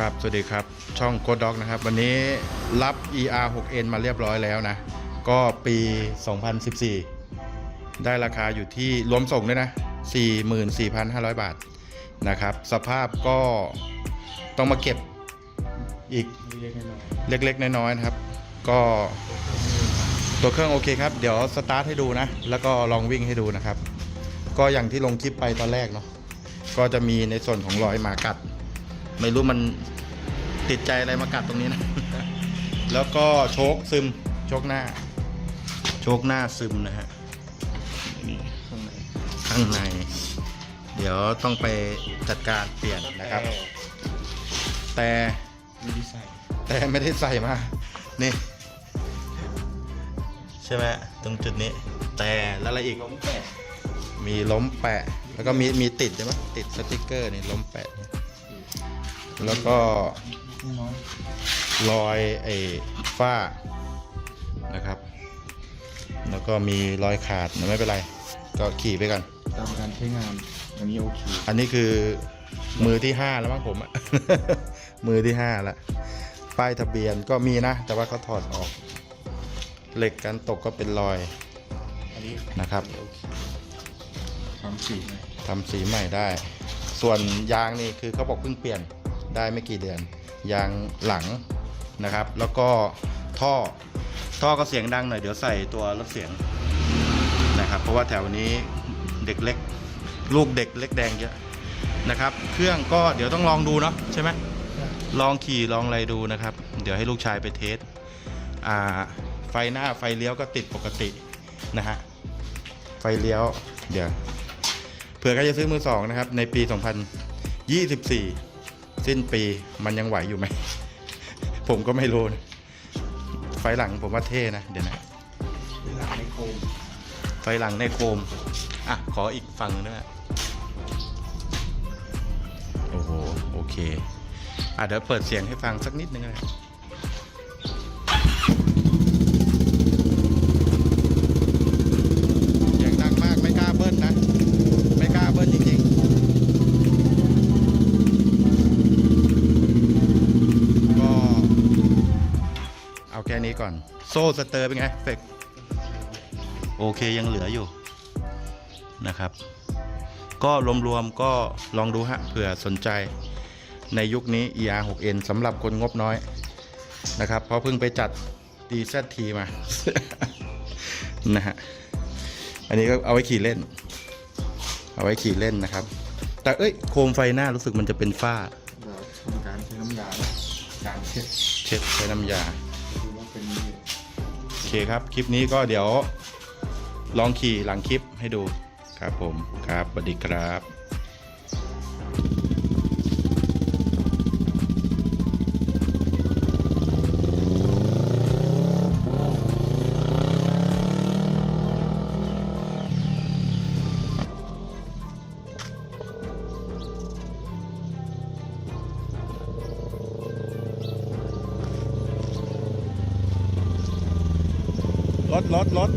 ครับ สวัสดีครับ ช่องโ o ดด็อกนะครับ วันนี้รับ ER 6N มาเรียบร้อยแล้วนะ ก็ปี 2014 ได้ราคาอยู่ที่รวมส่งด้วยนะ 44,500 บาทนะครับ สภาพก็ต้องมาเก็บอีกเล็กๆน้อยเล็กๆ น้อยๆนะครับ ก็ตัวเครื่องโอเคครับ เดี๋ยวสตาร์ทให้ดูนะ แล้วก็ลองวิ่งให้ดูนะครับ ก็อย่างที่ลงคลิปไปตอนแรกเนาะ ก็จะมีในส่วนของรอยหมากัด ไม่รู้มันติดใจอะไรมากัดตรงนี้นะ แล้วก็โชคซึม โชคหน้า โชคหน้าซึมนะฮะนี่ๆข้างในข้างใน เดี๋ยวต้องไปจัดการเปลี่ยนนะครับ แต่มีดีไซน์แต่ไม่ได้ใส่มา นี่ ใช่ไหมตรงจุดนี้ แต่แล้วอะไรอีก ล้มแปะ มีล้มแปะ แล้วก็มีมีติดใช่ไหมติดสติกเกอร์นี่ล้มแปะ แล้วก็น้อยรอยไอ้ฝ้านะครับ แล้วก็มีรอยขาดแต่ไม่เป็นไร ก็ขี่ไปกัน ตามการใช้งานอันนี้โอเคอันนี้คือมือที่ห้าแล้วมั้งผมอะ มือที่ห้าละป้ายทะเบียนก็มีนะ แต่ว่าเขาถอดออก เหล็กกันตกก็เป็นรอยอันนี้นะครับโอเคทำสีไหมทำสีใหม่ได้ ส่วนยางนี่คือเขาบอกเพิ่งเปลี่ยน ได้ไม่กี่เดือน ยางหลังนะครับ แล้วก็ท่อท่อก็เสียงดังหน่อยเดี๋ยวใส่ตัวลดเสียงนะครับ เพราะว่าแถวนี้เด็กเล็ก ลูกเด็กเล็กแดงเยอะนะครับ เครื่องก็เดี๋ยวต้องลองดูเนาะใช่ไหมลองขี่ลองอะไรดูนะครับ เดี๋ยวให้ลูกชายไปเทสอ่าไฟหน้าไฟเลี้ยวก็ติดปกตินะฮะไฟเลี้ยว เดี๋ยวเผื่อใครจะซื้อมือสองนะครับ ในปี 2024 สิ้นปีมันยังไหวอยู่ไหม ผมก็ไม่รู้นะไฟหลังผมว่าเท่นะ เดี๋ยวนะเวลาในโคม ไฟหลังในโคม อะ ขออีกฝั่งหนึงโอ้โห โอเค อะเดี๋ยวเปิดเสียงให้ฟังสักนิดนึงเล ก่อน โซ่สเตอร์เป็นไงเฟกโอเคยังเหลืออยู่นะครับ ก็รวมๆก็ลองดูฮะเผื่อสนใจในยุคนี้ ER 6N สำหรับคนงบน้อยนะครับ เพราะเพิ่งไปจัด DZT มา นะฮะ อันนี้ก็เอาไว้ขี่เล่น เอาไว้ขี่เล่นนะครับ แต่เอ้ยโคมไฟหน้ารู้สึกมันจะเป็นฝ้าเดี๋ยวทำการใช้น้ำยานะการเช็ดเช็ดใช้น้ำยาดูว่า เป็นนี่โอเคครับ คลิปนี้ก็เดี๋ยวลองขี่หลังคลิปให้ดูครับผมครับสวัสดีครับ รถรถรถ